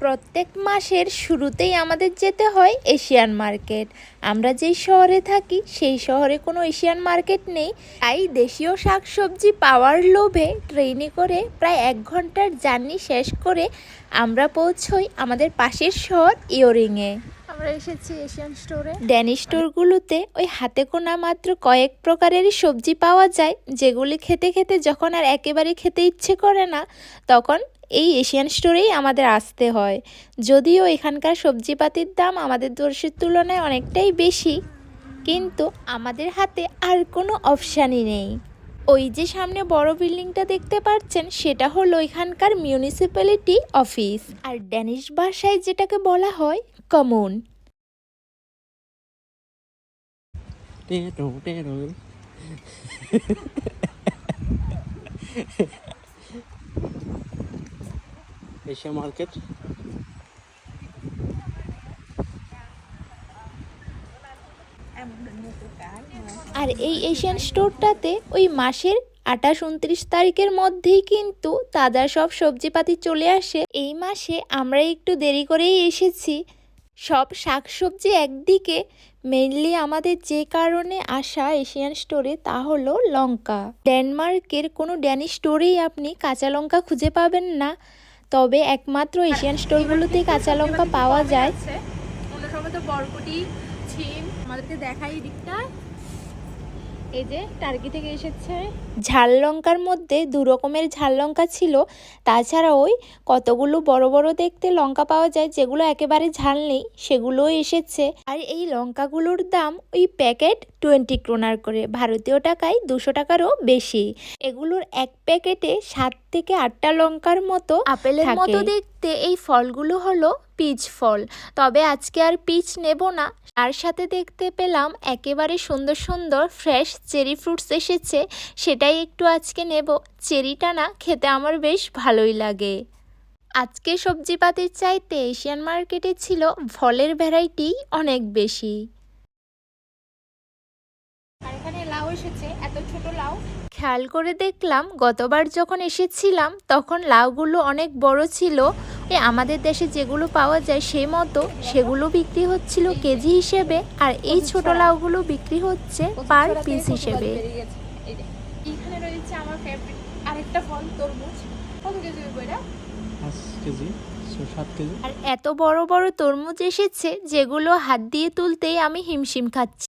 প্রত্যেক মাসের শুরুতেই আমাদের যেতে হয় এশিয়ান মার্কেট। আমরা যেই শহরে থাকি সেই শহরে কোনো এশিয়ান মার্কেট নেই। তাই দেশীয় শাকসবজি পাওয়ার লোভে ট্রেনে করে প্রায় এক ঘণ্টার জার্নি শেষ করে আমরা পৌঁছই আমাদের পাশের শহর ইয়োরিংয়ে। আমরা এসেছি এশিয়ান স্টোরে। ড্যানিশ স্টোরগুলোতে ওই হাতে কোনা মাত্র কয়েক প্রকারেরই সবজি পাওয়া যায় যেগুলি খেতে খেতে যখন আর একেবারে খেতে ইচ্ছে করে না তখন এই এশিয়ান স্টোরেই আমাদের আসতে হয়। যদিও এখানকার সবজিপাতির দাম আমাদের দেশের তুলনায় অনেকটাই বেশি, কিন্তু আমাদের হাতে আর কোনো অপশানই নেই। ওই যে সামনে বড় বিল্ডিংটা দেখতে পাচ্ছেন, সেটা হলো এখানকার মিউনিসিপ্যালিটি অফিস আর ড্যানিশ ভাষায় যেটাকে বলা হয় কমন. Asia market. আর এই এশিয়ান স্টোরটাতে ওই মাসের আঠাশ, উনত্রিশ তারিখের মধ্যেই কিন্তু তাজা সব সবজিপাতি চলে আসে। এই মাসে আমরা একটু দেরি করেই এসেছি। সব শাকসবজি একদিকে মেনলি আমাদের যে কারণে আসা এশিয়ান স্টোরে তা হলো লঙ্কা। ডেনমার্কের কোনো ড্যানি স্টোরেই আপনি কাঁচা লঙ্কা খুঁজে পাবেন না। তবে একমাত্র এশিয়ান স্টোরগুলোতেই কাঁচা লঙ্কা পাওয়া যায়। অন্য ছিম আমাদেরকে দেখাই দিকটা। এই যে টার্কি থেকে এসেছে। ঝাল লঙ্কার মধ্যে দু রকমের ঝাল লঙ্কা ছিল। তাছাড়া ওই কতগুলো বড় বড় দেখতে লঙ্কা পাওয়া যায় যেগুলো একেবারে ঝাল নেই সেগুলোও এসেছে। আর এই লঙ্কাগুলোর দাম ওই প্যাকেট টোয়েন্টি ক্রোনার করে ভারতীয় টাকায় দুশো টাকারও বেশি। এগুলোর এক প্যাকেটে সাত থেকে আটটা লঙ্কার মতো আপেলের মতো দেখতে এই ফলগুলো হলো পিচ ফল। তবে আজকে আর পিচ নেব না। তার সাথে দেখতে পেলাম একেবারে সুন্দর সুন্দর ফ্রেশ চেরি ফ্রুটস এসেছে। সেটাই একটু আজকে নেব। চেরিটা না খেতে আমার বেশ ভালোই লাগে। আজকে সবজিপাতির চাইতে এশিয়ান মার্কেটে ছিল ফলের ভ্যারাইটি অনেক বেশি। লাউ এসেছে, এত ছোট লাউ। খেয়াল করে দেখলাম গতবার যখন এসেছিলাম তখন লাউগুলো অনেক বড় ছিল। এ আমাদের দেশে যেগুলো পাওয়া যায় সেই মতো সেগুলো বিক্রি হচ্ছিল কেজি হিসেবে আর এই ছোট লাউগুলো বিক্রি হচ্ছে পার পিস হিসেবে। এখানে রয়েছে আমার ফেভারিট আরেকটা ফল তরমুজ। কত কেজি হবে এটা? পাঁচ কেজি সো সাত কেজি। আর এত বড় বড় তরমুজ এসেছে যেগুলো হাত দিয়ে তুলতেই আমি হিমশিম খাচ্ছি।